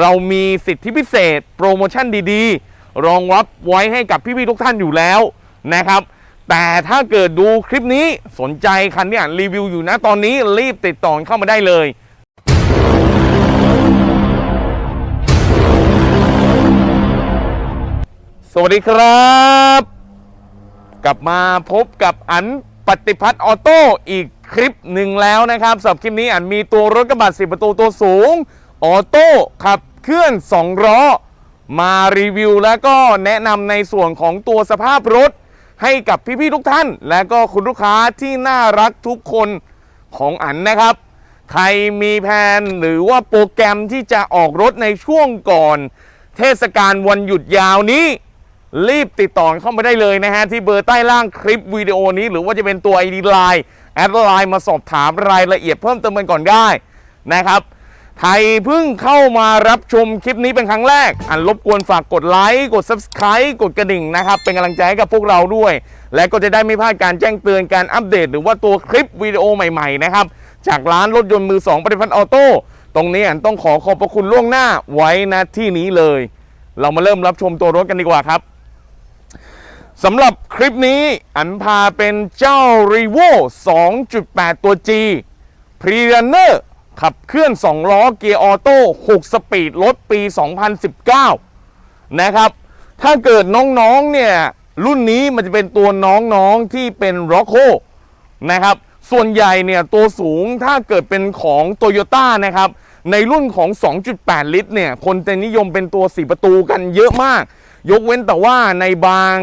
เรามีสิทธิพิเศษ โปรโมชั่นดีๆ รองรับไว้ให้กับพี่ๆทุกท่านอยู่แล้วนะครับ แต่ถ้าเกิดดูคลิปนี้สนใจคันเนี้รีวิวอยู่นะตอนนี้รีบติดต่อเข้ามาได้เลยสวัสดีครับ กลับมาพบกับอันปฏิพัฒน์ออโต้อีกคลิปหนึ่งแล้วนะครับสำหรับคลิปนี้อันมีตัวรถกระบะสิประตูตัวสูง ออโต้ขับเคลื่อน2ล้อมารีวิวแล้วก็แนะนำในส่วนของตัวสภาพรถ ให้กับพี่ๆทุกท่าน และก็คุณลูกค้าที่น่ารักทุกคนของอันนะครับ ใครมีแผนหรือว่าโปรแกรมที่จะออกรถในช่วงก่อน เทศกาลวันหยุดยาวนี้ รีบติดต่อเข้ามาได้เลยนะฮะ ที่เบอร์ใต้ล่างคลิปวิดีโอนี้ หรือว่าจะเป็นตัว ID Line แอดไลน์มาสอบถามรายละเอียดเพิ่มเติมกันก่อนได้นะครับ ใครเพิ่งเข้ามารับชมคลิปนี้เป็นครั้งแรก อันรบกวนฝากกดไลค์ กด Subscribe กดกระดิ่งนะครับ เป็นกำลังใจให้กับพวกเราด้วย และก็จะได้ไม่พลาดการแจ้งเตือนการอัปเดต หรือว่าตัวคลิปวิดีโอใหม่ๆนะครับ จากร้านรถยนต์มือสองปฏิพัฒน์ออโต้ ตรงนี้อันต้องขอขอบพระคุณล่วงหน้าไว้ณที่นี้เลย เรามาเริ่มรับชมตัวรถกันดีกว่าครับสำหรับคลิปนี้อันพาเป็นเจ้า r e v o 2.8 ตัว G p r e r u n n e r ขับเคลื่อน 2 ล้อเกียร์ออโต้ 6 สปีดรถปี 2019 นะครับ ถ้าเกิดน้องๆ เนี่ย รุ่นนี้มันจะเป็นตัวน้องๆ ที่เป็น r o c k o นะครับ ส่วนใหญ่เนี่ย ตัวสูงถ้าเกิดเป็นของ t o y ยต้านะครับ ในรุ่นของ 2.8 ลิตรเนี่ย คนจะนิยมเป็นตัว 4 ประตูกันเยอะมาก ยกเว้นแต่ว่าในบาง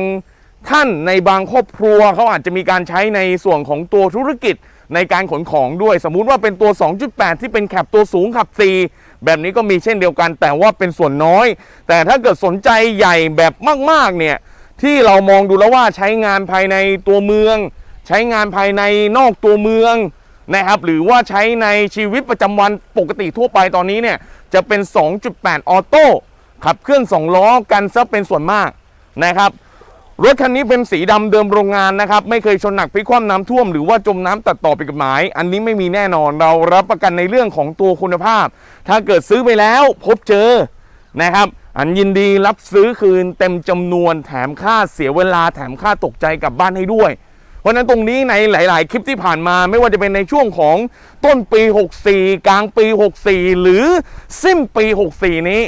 ท่านในบางครอบครัวเขาอาจจะมีการใช้ในส่วนของตัวธุรกิจ ในการขนของด้วย สมมุติว่าเป็นตัว 2.8 ที่เป็นแคปตัวสูงขับ 4 แบบนี้ก็มีเช่นเดียวกัน แต่ว่าเป็นส่วนน้อย แต่ถ้าเกิดสนใจใหญ่แบบมากๆเนี่ยที่เรามองดูแล้วว่าใช้งานภายในตัวเมือง ใช้งานภายในนอกตัวเมืองนะครับหรือว่าใช้ในชีวิตประจำวันปกติทั่วไปตอนนี้เนี่ยจะเป็น 2.8 ออโต้ขับเคลื่อน2ล้อกันซะเป็นส่วนมากนะครับ รถคันนี้เป็นสีดำเดิมโรงงานนะครับ ไม่เคยชนหนักพลิกคว่ำน้ำท่วมหรือว่าจมน้ำตัดต่อไปกับหมาย อันนี้ไม่มีแน่นอนเรารับประกันในเรื่องของตัวคุณภาพ ถ้าเกิดซื้อไปแล้วพบเจอนะครับ อันยินดีรับซื้อคืนเต็มจำนวนแถมค่าเสียเวลาแถมค่าตกใจกลับบ้านให้ด้วยเพราะฉะนั้นตรงนี้ในหลาย ๆ คลิปที่ผ่านมาไม่ว่าจะเป็นในช่วงของต้นปี 64 กลางปี 64 หรือสิ้นปี 64 นี้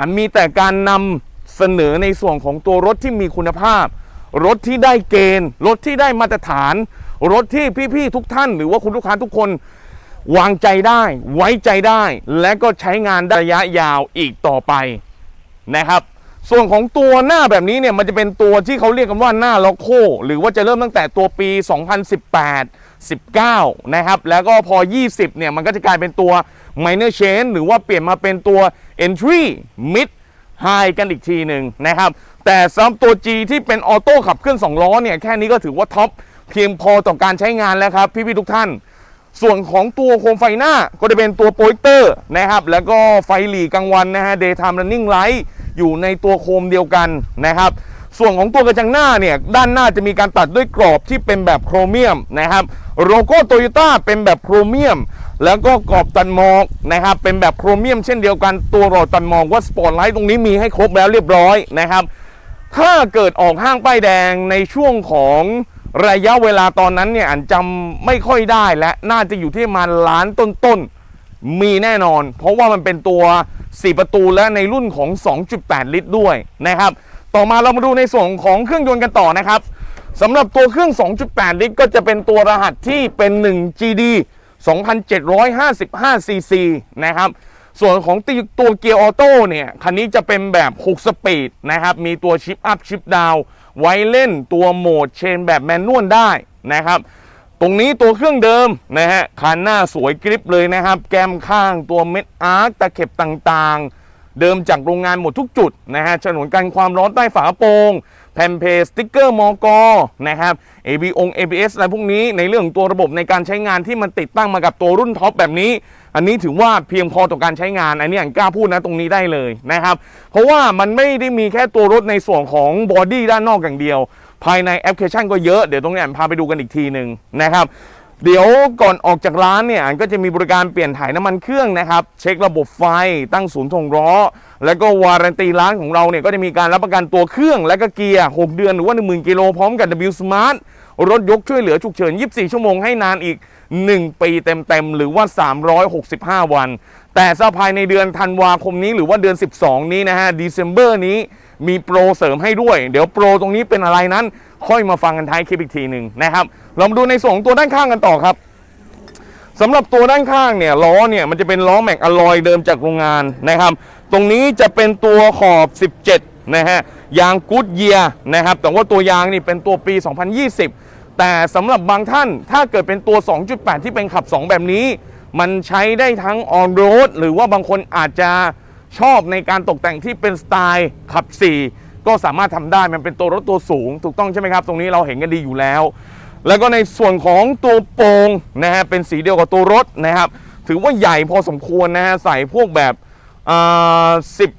อันมีแต่การนำ เสนอในส่วนของตัวรถที่มีคุณภาพ รถที่ได้เกณฑ์ รถที่ได้มาตรฐาน รถที่พี่ๆทุกท่าน หรือว่าคุณลูกค้าทุกคน วางใจได้ ไว้ใจได้ และก็ใช้งานได้ระยะยาวอีกต่อไปนะครับ ส่วนของตัวหน้าแบบนี้เนี่ยมันจะเป็นตัวที่เขาเรียกกันว่าหน้าล็อกโค หรือว่าจะเริ่มตั้งแต่ตัวปี 2018 19 นะครับ แล้วก็พอ 20 เนี่ย มันก็จะกลายเป็นตัว minor change หรือว่าเปลี่ยนมาเป็นตัว entry mid ไฮกันอีกทีหนึ่งนะครับ แต่สำหรับตัว G ที่เป็นออโต้ขับเคลื่อน2ล้อเนี่ยแค่นี้ก็ถือว่าท็อปเพียงพอต่อการใช้งานแล้วครับ พี่ๆทุกท่าน ส่วนของตัวโคมไฟหน้าก็จะเป็นตัวโปรเจคเตอร์นะครับ แล้วก็ไฟหลีกลางวันนะฮะ daytime running light อยู่ในตัวโคมเดียวกันนะครับ ส่วนของตัวกระจังหน้าเนี่ยด้านหน้าจะมีการตัดด้วยกรอบที่เป็นแบบโครเมียมนะครับโลโก้โตโยต้าเป็นแบบโครเมียม แล้วก็กรอบตันมอกนะครับเป็นแบบโครเมียม เช่นเดียวกันตัวหลอดตันมอกว่าสปอร์ตไลท์ตรงนี้มีให้ครบแล้วเรียบร้อยนะครับถ้าเกิดออกห้างป้ายแดงในช่วงของระยะเวลาตอนนั้นเนี่ยอันจำไม่ค่อยได้และน่าจะอยู่ที่ประมาณล้านต้นๆมีแน่นอน เพราะว่ามันเป็นตัว 4 ประตูและในรุ่นของ 2.8 ลิตรด้วยนะครับ ต่อมาเรามาดูในส่วนของเครื่องยนต์กันต่อนะครับสำหรับตัวเครื่อง 2.8 ลิตร ก็จะเป็นตัวรหัสที่เป็น 1 GD 2,755 cc นะครับ ส่วนของตีตัวเกียร์ออโต้เนี่ย คันนี้จะเป็นแบบ 6 สปีดนะครับ มีตัวชิปอัพชิปดาวไว้เล่นตัวโหมดเชนแบบแมนนวลได้นะครับ ตรงนี้ตัวเครื่องเดิมนะฮะคันหน้าสวยกริปเลยนะครับ แก้มข้างตัวเม็ดอาร์คตะเข็บต่างๆ เดิมจากโรงงานหมดทุกจุดนะฮะฉนวนกันความร้อนใต้ฝาโปร่งแผ่นเพจสติ๊กเกอร์มอกนะครับ AB อง ABS อะไรพวกนี้ในเรื่องตัวระบบในการใช้งานที่มันติดตั้งมากับตัวรุ่นท็อปแบบนี้ อันนี้ถือว่าเพียงพอต่อการใช้งาน อันนี้อย่างกล้าพูดนะตรงนี้ได้เลยนะครับ เพราะว่ามันไม่ได้มีแค่ตัวรถในส่วนของบอดี้ด้านนอกอย่างเดียว ภายในแอปพลิเคชันก็เยอะ เดี๋ยวตรงนี้อ่านพาไปดูกันอีกทีหนึ่งนะครับ เดี๋ยวก่อนออกจากร้านเนี่ยอันก็จะมีบริการเปลี่ยนถ่ายน้ำมันเครื่องนะครับ เช็คระบบไฟตั้งศูนย์ทงล้อ แล้วก็วารันตีร้านของเราเนี่ยก็จะมีการรับประกันตัวเครื่องและก็เกียร์ 6 เดือนหรือว่า 10,000 กิโลพร้อมกับ W Smart รถยกช่วยเหลือฉุกเฉิน 24 ชั่วโมงให้นานอีก 1 ปีเต็มๆ หรือว่า 365 วัน แต่ถ้าภายในเดือนธันวาคมนี้หรือว่าเดือน 12 นี้นะฮะ December นี้ มีโปรเสริมให้ด้วย เดี๋ยวโปรตรงนี้เป็นอะไรนั้น ค่อยมาฟังกันท้ายคลิปอีกทีหนึ่งนะครับเรามาดูในส่วนของตัวด้านข้างกันต่อครับสำหรับตัวด้านข้างเนี่ยล้อเนี่ยมันจะเป็นล้อแม็กอลอยเดิมจากโรงงานนะครับ ตรงนี้จะเป็นตัวขอบ 17 นะฮะยางกูดเยียนะครับ แต่ว่าตัวยางนี่เป็นตัวปี 2020 แต่สำหรับบางท่านถ้าเกิดเป็นตัว 2.8 ที่เป็นขับ 2 แบบนี้ มันใช้ได้ทั้งออนโรดหรือว่าบางคนอาจจะ ชอบในการตกแต่งที่เป็นสไตล์ขับ 4 ก็สามารถทำได้มันเป็นตัวรถตัวสูง ถูกต้องใช่ไหมครับ ตรงนี้เราเห็นกันดีอยู่แล้ว แล้วก็ในส่วนของตัวโปร่งนะฮะเป็นสีเดียวกับตัวรถนะครับ ถือว่าใหญ่พอสมควรนะฮะใส่พวกแบบสิบ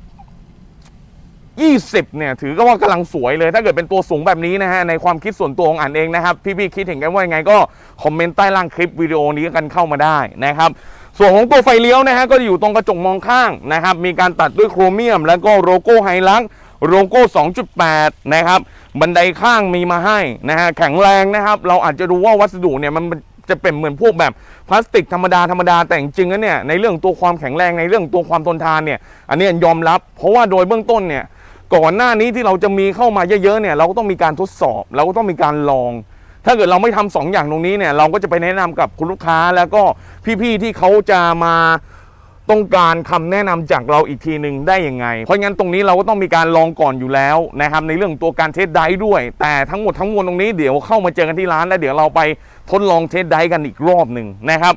ยี่สิบเนี่ยถือก็ว่ากำลังสวยเลย ถ้าเกิดเป็นตัวสูงแบบนี้นะฮะในความคิดส่วนตัวของอันเองนะครับ พี่ๆคิดเห็นกันว่ายังไงก็คอมเมนต์ใต้ล่างคลิปวิดีโอนี้กันเข้ามาได้นะครับ ส่วนของตัวไฟเลี้ยวนะฮะก็จะอยู่ตรงกระจกมองข้างนะครับ มีการตัดด้วยโครเมียม แล้วก็โลโก้ไฮลักโลโก้ 2.8 นะครับ บันไดข้างมีมาให้นะฮะแข็งแรงนะครับ เราอาจจะดูว่าวัสดุเนี่ยมันจะเป็นเหมือนพวกแบบพลาสติกธรรมดาธรรมดาแต่จริงๆแล้วเนี่ยในเรื่องตัวความแข็งแรงในเรื่องตัวความทนทานเนี่ยอันนี้ยอมรับ เพราะว่าโดยเบื้องต้นเนี่ยก่อนหน้านี้ที่เราจะมีเข้ามาเยอะๆเนี่ยเราก็ต้องมีการทดสอบ เราก็ต้องมีการลอง ถ้าเกิดเราไม่ทำสองอย่างตรงนี้เนี่ยเราก็จะไปแนะนำกับคุณลูกค้าแล้วก็พี่ๆที่เขาจะมาต้องการคำแนะนำจากเราอีกทีหนึ่งได้ยังไง เพราะงั้นตรงนี้เราก็ต้องมีการลองก่อนอยู่แล้วนะครับในเรื่องตัวการเทสได์ด้วย แต่ทั้งหมดทั้งมวลตรงนี้เดี๋ยวเข้ามาเจอกันที่ร้านแล้วเดี๋ยวเราไปทดลองเทสได์กันอีกรอบหนึ่งนะครับ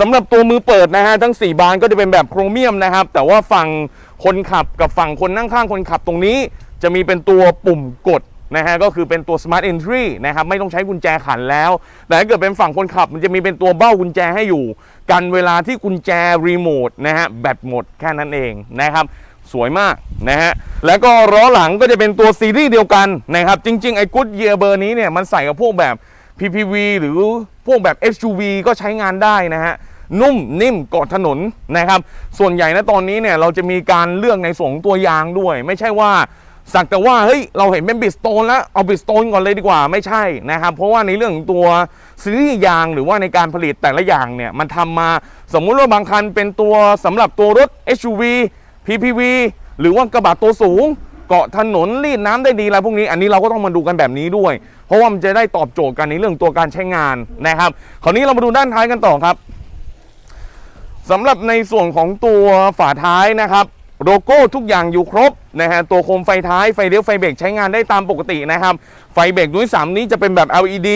สำหรับตัวมือเปิดนะฮะทั้ง 4 บานก็จะเป็นแบบโครเมียมนะครับ แต่ว่าฝั่งคนขับกับฝั่งคนนั่งข้างคนขับตรงนี้ จะมีเป็นตัวปุ่มกด นะฮะก็คือเป็นตัว smart entry นะครับไม่ต้องใช้กุญแจขันแล้ว แต่ถ้าเกิดเป็นฝั่งคนขับ มันจะมีเป็นตัวเบ้ากุญแจให้อยู่ กันเวลาที่กุญแจรีโมทนะฮะแบตหมดแค่นั้นเองนะครับสวยมากนะฮะแล้วก็ล้อหลังก็จะเป็นตัวซีรีส์เดียวกันนะครับจริง ๆ ไอ้กุดเยียเบอร์นี้เนี่ยมันใส่กับพวกแบบ PPV หรือพวกแบบ SUV ก็ใช้งานได้นะฮะนุ่มนิ่มกาะถนนนะครับ ส่วนใหญ่นะตอนนี้เนี่ยเราจะมีการเลือกในส่วนของตัวยางด้วย ไม่ใช่ว่า สักแต่ว่าเฮ้ยเราเห็นเป็นบิสโตนแล้วเอาบิสโตนก่อนเลยดีกว่าไม่ใช่นะครับ เพราะว่าในเรื่องของตัวซีรีส์ยางหรือว่าในการผลิตแต่ละอย่างเนี่ยมันทำมาสมมุติว่าบางคันเป็นตัวสำหรับตัวรถ SUV PPV หรือว่ากระบะตัวสูง เกาะถนนรีดน้ำได้ดีอะไรพวกนี้ อันนี้เราก็ต้องมาดูกันแบบนี้ด้วย เพราะว่ามันจะได้ตอบโจทย์กันในเรื่องตัวการใช้งานนะครับคราวนี้เรามาดูด้านท้ายกันต่อครับสำหรับในส่วนของตัวฝาท้ายนะครับ โลโก้ทุกอย่างอยู่ครบนะฮะตัวโคมไฟท้ายไฟเลี้ยวไฟเบรกใช้งานได้ตามปกตินะครับ ไฟเบรกด้วย3นี้จะเป็นแบบ LED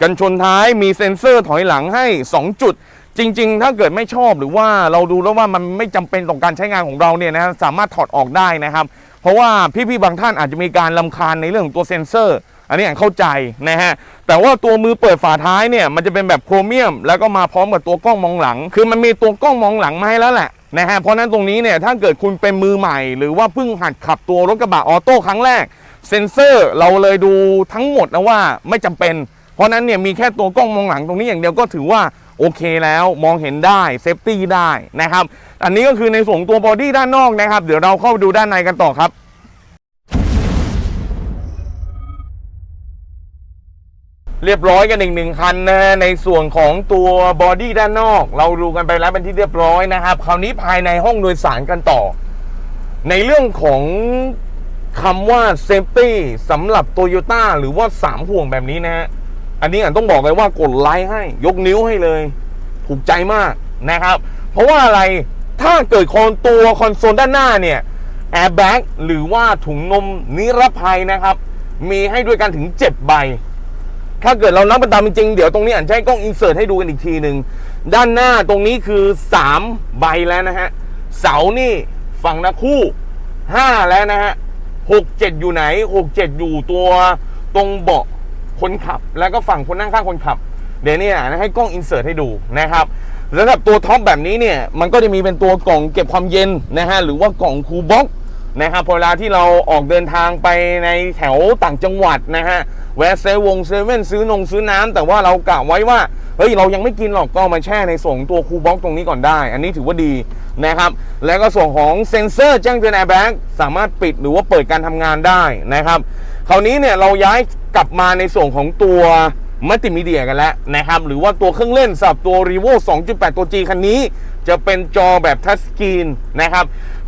กันชนท้ายมีเซ็นเซอร์ถอยหลังให้ 2 จุด จริง ๆ ถ้าเกิดไม่ชอบหรือว่าเราดูแล้วว่ามันไม่จำเป็นต่อการใช้งานของเราเนี่ยนะสามารถถอดออกได้นะครับ เพราะว่าพี่ๆบางท่านอาจจะมีการลำคาญในเรื่องของตัวเซ็นเซอร์ อันนี้อย่างเข้าใจนะฮะแต่ว่าตัวมือเปิดฝาท้ายเนี่ยมันจะเป็นแบบโครเมียม แล้วก็มาพร้อมกับตัวกล้องมองหลัง คือมันมีตัวกล้องมองหลังมาให้แล้วแหละ นะฮะเพราะนั้นตรงนี้เนี่ยถ้าเกิดคุณเป็นมือใหม่ หรือว่าเพิ่งหัดขับตัวรถกระบะออโต้ครั้งแรก เซ็นเซอร์เราเลยดูทั้งหมดนะว่าไม่จำเป็น เพราะนั้นเนี่ยมีแค่ตัวกล้องมองหลังตรงนี้อย่างเดียวก็ถือว่าโอเคแล้วมองเห็นได้เซฟตี้ได้นะครับ อันนี้ก็คือในส่วนของตัวบอดี้ด้านนอกนะครับ เดี๋ยวเราเข้าไปดูด้านในกันต่อครับ เรียบร้อยกันอีกหนึ่งคันนะฮะในส่วนของตัวบอดี้ด้านนอก เราดูกันไปแล้วเป็นที่เรียบร้อยนะครับ คราวนี้ภายในห้องโดยสารกันต่อ ในเรื่องของคำว่าเซฟตี้สำหรับโตโยต้าหรือว่า3ห่วงแบบนี้นะฮะอันนี้อ่านต้องบอกเลยว่ากดไลค์ให้ ยกนิ้วให้เลย ถูกใจมากนะครับ เพราะว่าอะไรถ้าเกิดคอนตัวคอนโซลด้านหน้าเนี่ยแอร์แบ็กหรือว่าถุงนมนิรภัยนะครับ มีให้ด้วยกันถึง 7 ใบ ถ้าเกิดเรานับเป็นตามจริง เดี๋ยวตรงนี้อ่านให้กล้องอินเสิร์ตให้ดูกันอีกทีหนึ่งด้านหน้าตรงนี้คือ 3 ใบแล้วนะฮะ เสานี่ฝั่งนะคู่ 5 แล้วนะฮะ6 7อยู่ไหน6 7อยู่ตัวตรงเบาะคนขับ แล้วก็ฝั่งคนนั่งข้างคนขับ เดี๋ยวนี้นะให้กล้องอินเสิร์ตให้ดูนะครับแล้วสำหรับตัวท็อปแบบนี้เนี่ย มันก็จะมีเป็นตัวกล่องเก็บความเย็นนะฮะ หรือว่ากล่องคูลบ็อก นะครับพอเวลาที่เราออกเดินทางไปในแถวต่างจังหวัดนะฮะแวะเซวงเซเว่นซื้อนงซื้อน้ำแต่ว่าเรากะไว้ว่าเฮ้ยเรายังไม่กินหรอกก็มาแช่ในส่งตัวคูลบ็อกตรงนี้ก่อนได้ อันนี้ถือว่าดีนะครับ แล้วก็ส่วนของเซ็นเซอร์แจ้งเตือนแอร์แบ็กสามารถปิดหรือว่าเปิดการทำงานได้นะครับ คราวนี้เนี่ยเราย้ายกลับมาในส่วนของตัวมัลติมีเดียกันแล้วนะครับ หรือว่าตัวเครื่องเล่นสับตัว r e v o 2.8 ตัว G คันนี้ จะเป็นจอแบบทัชสกรีนนะครับ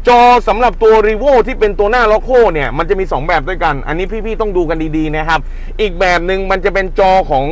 จอสำหรับตัว r e v o ที่เป็นตัวหน้าล็อกโคเนี่ย มันจะมี 2 แบบด้วยกัน อันนี้พี่ ๆ ต้องดูกันดีๆ นะครับ อีกแบบหนึ่งมันจะเป็นจอของ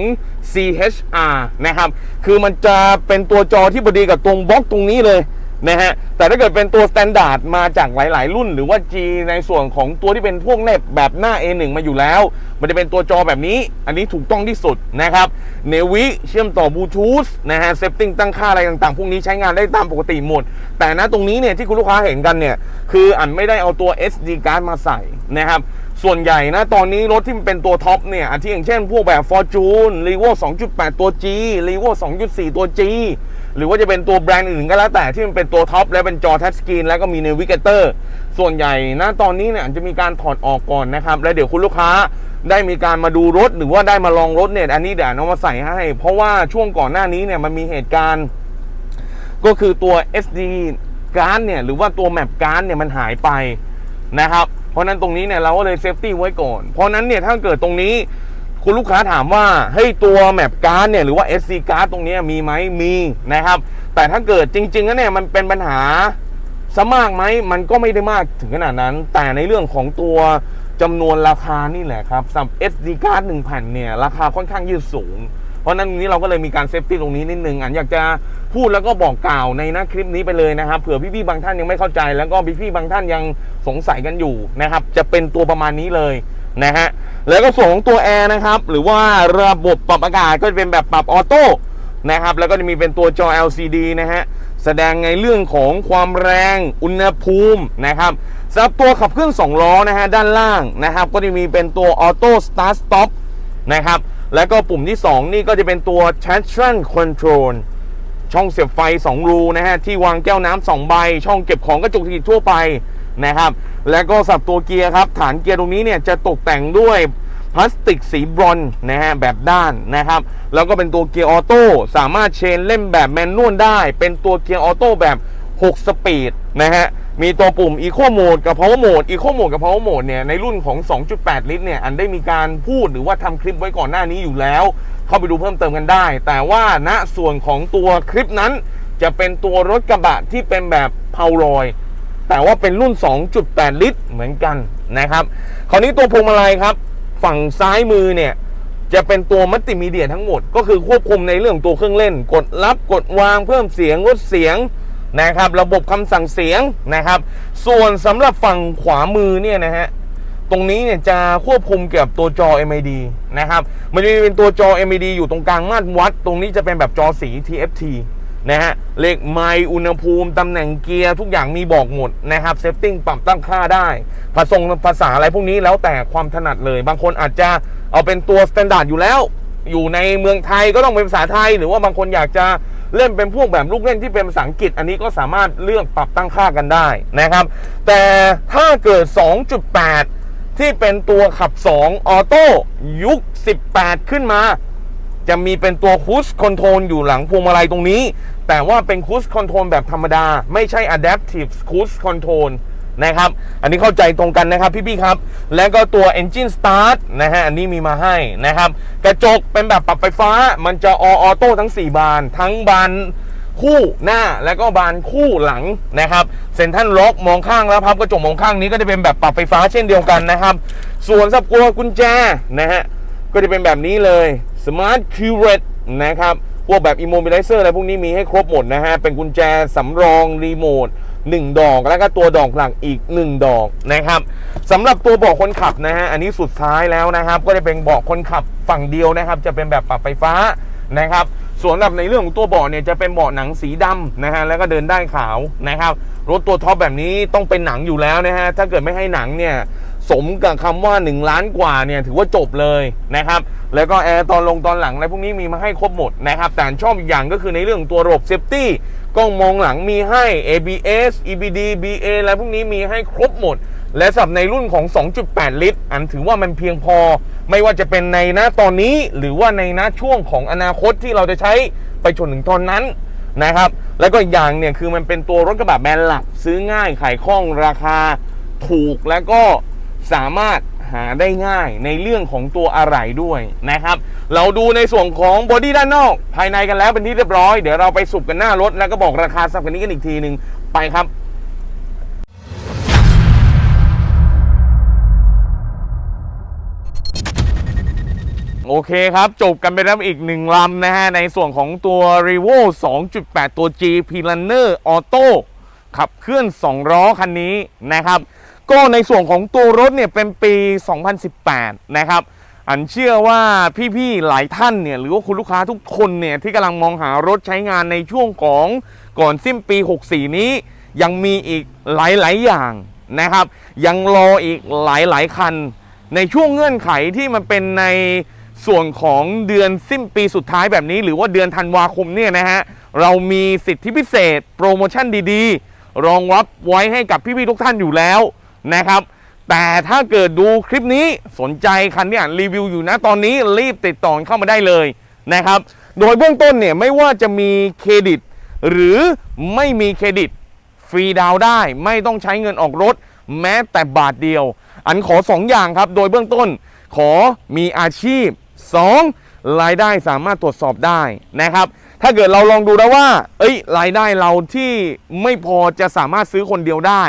CHR นะครับ คือมันจะเป็นตัวจอที่พอดีกับตรงบล็อกตรงนี้เลย นะฮะแต่ถ้าเกิดเป็นตัวสแตนดาร์ดมาจากหลาย ๆ รุ่น หรือว่า G ในส่วนของตัวที่เป็นพวกเน็บแบบหน้า A1 มาอยู่แล้ว มันจะเป็นตัวจอแบบนี้ อันนี้ถูกต้องที่สุดนะครับเนวิเชื่อมต่อบลูทูธนะฮะเซฟติ้งตั้งค่าอะไรต่าง ๆ พวกนี้ใช้งานได้ตามปกติหมด แต่นะตรงนี้เนี่ยที่คุณลูกค้าเห็นกันเนี่ยคืออันไม่ได้เอาตัว SD card มาใส่นะครับส่วนใหญ่นะตอนนี้รถที่มันเป็นตัวท็อปเนี่ยอาทิอย่างเช่น พวกแบบ Fortune r e v o 2.8 ตัว G r e v o 2.4 ตัว G หรือว่าจะเป็นตัวแบรนด์อื่นก็แล้วแต่ที่มันเป็นตัวท็อปและเป็นจอทัชสกรีนแล้วก็มีเนวิเกเตอร์ส่วนใหญ่นะตอนนี้เนี่ยอาจจะมีการถอดออกก่อนนะครับ แล้วเดี๋ยวคุณลูกค้าได้มีการมาดูรถหรือว่าได้มาลองรถเนี่ยอันนี้เดี๋ยวเอามาใส่ให้ เพราะว่าช่วงก่อนหน้านี้เนี่ยมันมีเหตุการณ์ ก็คือตัว SD การ์ดเนี่ยหรือว่าตัวแมปการ์ดเนี่ยมันหายไปนะครับ เพราะนั้นตรงนี้เนี่ยเราก็เลยเซฟตี้ไว้ก่อน เพราะนั้นเนี่ยถ้าเกิดตรงนี้ คุณลูกค้าถามว่าเฮ้ยตัวแมปการ์ดเนี่ยหรือว่า SC การ์ดตรงนี้มีไหมมีนะครับ แต่ถ้าเกิดจริงๆแล้วเนี่ยมันเป็นปัญหาสมากไหมมันก็ไม่ได้มากถึงขนาดนั้น แต่ในเรื่องของตัวจำนวนราคานี่แหละครับสำหรับ SD การ์ดหนึ่งแผ่นเนี่ย ราคาค่อนข้างยืดสูง ราะนั้นตรงนี้เราก็เลยมีการเซฟตี้ตรงนี้นิดนึงอันอยากจะพูดแล้วก็บอกกล่าวในหน้าคลิปนี้ไปเลยนะครับเผื่อพี่ๆบางท่านยังไม่เข้าใจ แล้วก็พี่ๆบางท่านยังสงสัยกันอยู่นะครับ จะเป็นตัวประมาณนี้เลยนะฮะแล้วก็ส่วนของตัวแอร์นะครับ หรือว่าระบบปรับอากาศก็จะเป็นแบบปรับออโต้นะครับ แล้วก็จะมีเป็นตัวจอ LCD นะฮะแสดงในเรื่องของความแรงอุณหภูมินะครับสำหรับตัวขับเคลื่อน2ล้อนะฮะด้านล่างนะครับ ก็จะมีเป็นตัวออโต้สตาร์ทสต็อปนะครับ แล้วก็ปุ่มที่ 2 นี่ก็จะเป็นตัว traction control ช่องเสียบไฟ 2 รูนะฮะ ที่วางแก้วน้ำ2ใบ ช่องเก็บของกระจุกจิกทั่วไปนะครับ แล้วก็สับตัวเกียร์ครับ ฐานเกียร์ตรงนี้เนี่ยจะตกแต่งด้วยพลาสติกสีบรอนนะฮะแบบด้านนะครับ แล้วก็เป็นตัวเกียร์ออโต้สามารถเชนเล่มแบบแมนนวลได้ เป็นตัวเกียร์ออโต้แบบ 6 สปีดนะฮะ มีตัวปุ่ม Eco Mode กับ Power Mode Eco Mode กับ Power Mode เนี่ยในรุ่นของ 2.8 ลิตรเนี่ยอันได้มีการพูดหรือว่าทำคลิปไว้ก่อนหน้านี้อยู่แล้ว เข้าไปดูเพิ่มเติมกันได้ แต่ว่าณส่วนของตัวคลิปนั้น จะเป็นตัวรถกระบะที่เป็นแบบเพารอยแต่ว่าเป็นรุ่น 2.8 ลิตรเหมือนกันนะครับ คราวนี้ตัวพวงมาลัยครับ ฝั่งซ้ายมือเนี่ยจะเป็นตัวมัลติมีเดียทั้งหมด ก็คือควบคุมในเรื่องตัวเครื่องเล่น กดรับกดวางเพิ่มเสียงลดเสียง นะครับ ระบบคำสั่งเสียงนะครับ ส่วนสำหรับฝั่งขวามือเนี่ยนะฮะตรงนี้เนี่ยจะควบคุมเกี่ยวกับตัวจอ MID นะครับ มันจะเป็นตัวจอ MID อยู่ตรงกลางมาตรวัด ตรงนี้จะเป็นแบบจอสี TFT นะฮะ เลขไมล์อุณหภูมิ ตำแหน่งเกียร์ทุกอย่างมีบอกหมดนะครับ เซฟติ้งปรับตั้งค่าได้ภาษงภาษาอะไรพวกนี้แล้วแต่ความถนัดเลย บางคนอาจจะเอาเป็นตัวสแตนดาร์ดอยู่แล้ว อยู่ในเมืองไทยก็ต้องเป็นภาษาไทย หรือว่าบางคนอยากจะเล่นเป็นพวกแบบลูกเล่นที่เป็นภาษาอังกฤษ อันนี้ก็สามารถเลือกปรับตั้งค่ากันได้นะครับ แต่ถ้าเกิด 2.8 ที่เป็นตัวขับ 2 ออโต้ยุค 18 ขึ้นมา จะมีเป็นตัวคูสคอนโทรลอยู่หลังพวงมาลัยตรงนี้ แต่ว่าเป็นคูสคอนโทรลแบบธรรมดา ไม่ใช่ Adaptive Cruise Control นะครับ อันนี้เข้าใจตรงกันนะครับพี่ๆครับ แล้วก็ตัว Engine Start นะฮะ อันนี้มีมาให้นะครับ กระจกเป็นแบบปรับไฟฟ้า มันจะออโต้ทั้ง 4 บาน ทั้งบานคู่หน้าแล้วก็บานคู่หลังนะครับ เซ็นทรัลล็อกมองข้างแล้วพับกระจกมองข้างนี้ก็จะเป็นแบบปรับไฟฟ้าเช่นเดียวกันนะครับ ส่วนสับกัวกุญแจนะฮะ ก็จะเป็นแบบนี้เลย Smart Curate นะครับพวกแบบ Immobilizer อะไรพวกนี้มีให้ครบหมดนะฮะ เป็นกุญแจสำรองรีโมท 1 ดอก แล้วก็ตัวดอกหลักอีก 1 ดอกนะครับสำหรับตัวเบาะคนขับนะฮะอันนี้สุดท้ายแล้วนะครับ ก็จะเป็นเบาะคนขับฝั่งเดียวนะครับ จะเป็นแบบปรับไฟฟ้านะครับส่วนหลับในเรื่องของตัวเบาะเนี่ยจะเป็นเบาะหนังสีดำนะฮะแล้วก็เดินได้านขาวนะครับรถตัวท็อปแบบนี้ต้องเป็นหนังอยู่แล้วนะฮะถ้าเกิดไม่ให้หนังเนี่ย สมกับคำว่า 1 ล้านกว่าเนี่ยถือว่าจบเลยนะครับแล้วก็แอร์ตอนลงตอนหลังอะไรพวกนี้มีมาให้ครบหมดนะครับแต่ชอบอีกอย่างก็คือในเรื่องตัวระบบเซฟตี้กล้องมองหลังมีให้ ABS EBD BA อะไรพวกนี้มีให้ครบหมด และสำหรับในรุ่นของ 2.8 ลิตร อันถือว่ามันเพียงพอ ไม่ว่าจะเป็นในณตอนนี้หรือว่าในณช่วงของอนาคตที่เราจะใช้ไปจนถึงตอนนั้นนะครับแล้วก็อีกอย่างเนี่ยคือมันเป็นตัวรถกระบะแบรนด์หลักซื้อง่ายขายคล่องราคาถูกแล้วก็ สามารถหาได้ง่ายในเรื่องของตัวอะไหล่ด้วยนะครับ เราดูในส่วนของบอดี้ด้านนอก ภายในกันแล้วเป็นที่เรียบร้อย เดี๋ยวเราไปสุบกันหน้ารถแล้วก็บอกราคาสับกันนี้กันอีกทีหนึ่งไปครับโอเคครับ จบกันไปแล้วอีกหนึ่งลำนะฮะ ในส่วนของตัว r e v o 2.8 ตัว G P Runner Auto ขับเคลื่อน 2 ล้อคันนี้นะครับ ก็ในส่วนของตัวรถเนี่ยเป็นปี 2018 นะครับ อันเชื่อว่าพี่ๆหลายท่านเนี่ยหรือว่าคุณลูกค้าทุกคนเนี่ยที่กำลังมองหารถใช้งานในช่วงของก่อนสิ้นปี 64 นี้ยังมีอีกหลายๆอย่างนะครับ ยังรออีกหลายๆคัน ในช่วงเงื่อนไขที่มันเป็นในส่วนของเดือนสิ้นปีสุดท้ายแบบนี้ หรือว่าเดือนธันวาคมเนี่ยนะฮะเรามีสิทธิพิเศษโปรโมชั่นดีๆ รองรับไว้ให้กับพี่ๆทุกท่านอยู่แล้ว นะครับ แต่ถ้าเกิดดูคลิปนี้สนใจคันที่อ่านรีวิวอยู่นะตอนนี้รีบติดต่อเข้ามาได้เลยนะครับ โดยเบื้องต้นเนี่ยไม่ว่าจะมีเครดิต หรือไม่มีเครดิตฟรีดาวได้ไม่ต้องใช้เงินออกรถ แม้แต่บาทเดียว อันขอ 2 อย่างครับ โดยเบื้องต้นขอมีอาชีพ 2. รายได้สามารถตรวจสอบได้นะครับ ถ้าเกิดเราลองดูแล้วว่า เอ้ยรายได้เราที่ไม่พอจะสามารถซื้อคนเดียวได้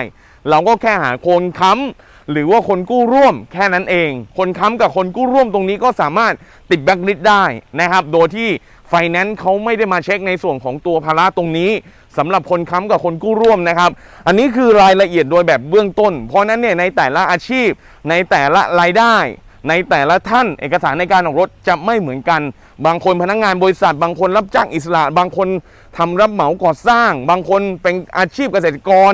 เราก็แค่หาคนค้ำหรือว่าคนกู้ร่วมแค่นั้นเอง คนค้ำกับคนกู้ร่วมตรงนี้ก็สามารถติดแบ็กลิสได้นะครับ โดยที่ไฟแนนซ์เขาไม่ได้มาเช็คในส่วนของตัวภาระตรงนี้สำหรับคนค้ำกับคนกู้ร่วมนะครับ อันนี้คือรายละเอียดโดยแบบเบื้องต้น เพราะฉะนั้นเนี่ยในแต่ละอาชีพ ในแต่ละรายได้ ในแต่ละท่านเอกสารในการออกรถจะไม่เหมือนกัน บางคนพนักงานบริษัท บางคนรับจ้างอิสระ บางคนทำรับเหมาก่อสร้าง บางคนเป็นอาชีพเกษตรกร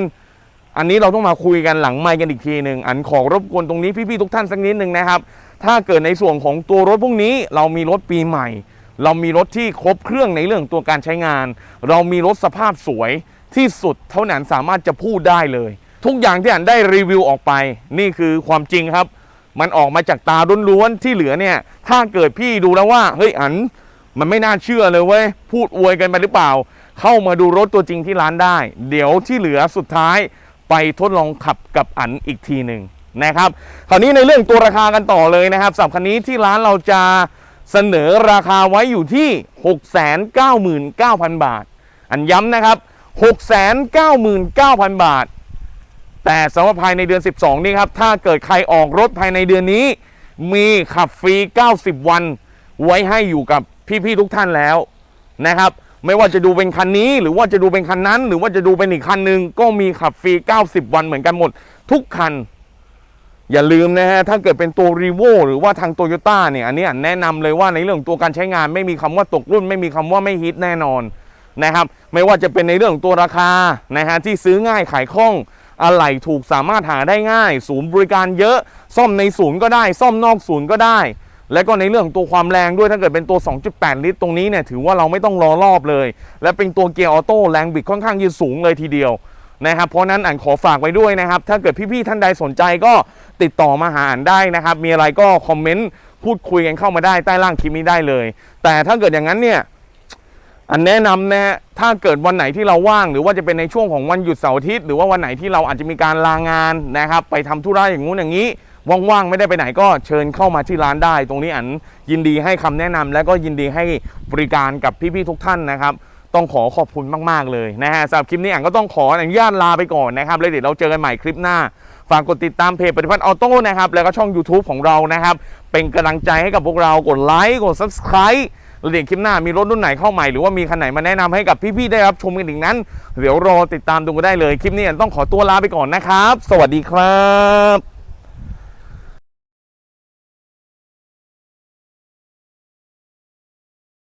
อันนี้เราต้องมาคุยกันหลังไมค์กันอีกทีหนึ่งอันขอรบกวนตรงนี้พี่ๆทุกท่านสักนิดหนึ่งนะครับ ถ้าเกิดในส่วนของตัวรถพวกนี้ เรามีรถปีใหม่ เรามีรถที่ครบเครื่องในเรื่องตัวการใช้งาน เรามีรถสภาพสวยที่สุดเท่านั้นสามารถจะพูดได้เลย ทุกอย่างที่อันได้รีวิวออกไป นี่คือความจริงครับ มันออกมาจากตาล้วนๆที่เหลือเนี่ย ถ้าเกิดพี่ดูแล้วว่าเฮ้ยอันมันไม่น่าเชื่อเลยเว้ยพูดอวยกันไปหรือเปล่า เข้ามาดูรถตัวจริงที่ร้านได้ เดี๋ยวที่เหลือสุดท้าย ไปทดลองขับกับอันอีกทีหนึ่งนะครับ คราวนี้ในเรื่องตัวราคากันต่อเลยนะครับสำหรับคันนี้ที่ร้านเราจะเสนอราคาไว้อยู่ที่ 699,000 บาท อันย้ำนะครับ 699,000 บาท แต่สำหรับภายในเดือน 12 นี้ครับ ถ้าเกิดใครออกรถภายในเดือนนี้ มีขับฟรี 90 วัน ไว้ให้อยู่กับพี่ ๆ ทุกท่านแล้วนะครับ ไม่ว่าจะดูเป็นคันนี้ หรือว่าจะดูเป็นคันนั้น หรือว่าจะดูเป็นอีกคันหนึ่งก็มีขับฟรี 90 วันเหมือนกันหมด ทุกคัน อย่าลืมนะฮะ ถ้าเกิดเป็นตัวรีโวหรือว่าทางโตโยต้าเนี่ยอันนี้แนะนำเลยว่าในเรื่องตัวการใช้งานไม่มีคำว่าตกรุ่น ไม่มีคำว่าไม่ฮิตแน่นอนนะครับไม่ว่าจะเป็นในเรื่องตัวราคานะฮะที่ซื้อง่ายขายคล่องอะไหล่ถูกสามารถหาได้ง่าย ศูนย์บริการเยอะ ซ่อมในศูนย์ก็ได้ ซ่อมนอกศูนย์ก็ได้ และก็ในเรื่องของตัวความแรงด้วยถ้าเกิดเป็นตัว 2.8 ลิตร ตรงนี้เนี่ยถือว่าเราไม่ต้องรอรอบเลย และเป็นตัวเกียร์ออโต้แรงบิดค่อนข้างยืนสูงเลยทีเดียวนะครับเพราะนั้นอ่านขอฝากไว้ด้วยนะครับ ถ้าเกิดพี่ๆท่านใดสนใจก็ติดต่อมาหาอ่านได้นะครับ มีอะไรก็คอมเมนต์พูดคุยกันเข้ามาได้ใต้ล่างคลิปนี้ได้เลย แต่ถ้าเกิดอย่างนั้นเนี่ย อันแนะนำนะฮะถ้าเกิดวันไหนที่เราว่าง หรือว่าจะเป็นในช่วงของวันหยุดเสาร์อาทิตย์หรือว่าวันไหนที่เราอาจจะมีการลางานนะครับ ไปทำธุระอย่างงู้นอย่างนี้ว่างๆไม่ได้ไปไหนก็เชิญเข้ามาที่ร้านได้ ตรงนี้อันยินดีให้คำแนะนำและก็ยินดีให้บริการกับพี่ๆทุกท่านนะครับ ต้องขอขอบคุณมากๆเลยนะฮะสำหรับคลิปนี้อันก็ต้องขออนุญาตลาไปก่อนนะครับแล้วเดี๋ยวเราเจอกันใหม่คลิปหน้าฝากกดติดตามเพจปฏิพัฒน์ออโต้นะครับแล้วก็ช่อง YouTube ของเรานะครับ เป็นกำลังใจให้กับพวกเรากดไลค์กด Subscribe เดี๋ยวคลิปหน้ามีรถรุ่นไหนเข้าใหม่หรือว่ามีคันไหนมาแนะนำให้กับพี่ๆได้รับชมกันอีกนั้น เดี๋ยวรอติดตามดูกันได้เลยคลิปนี้ต้องขอตัวลาไปก่อนนะครับ สวัสดีครับ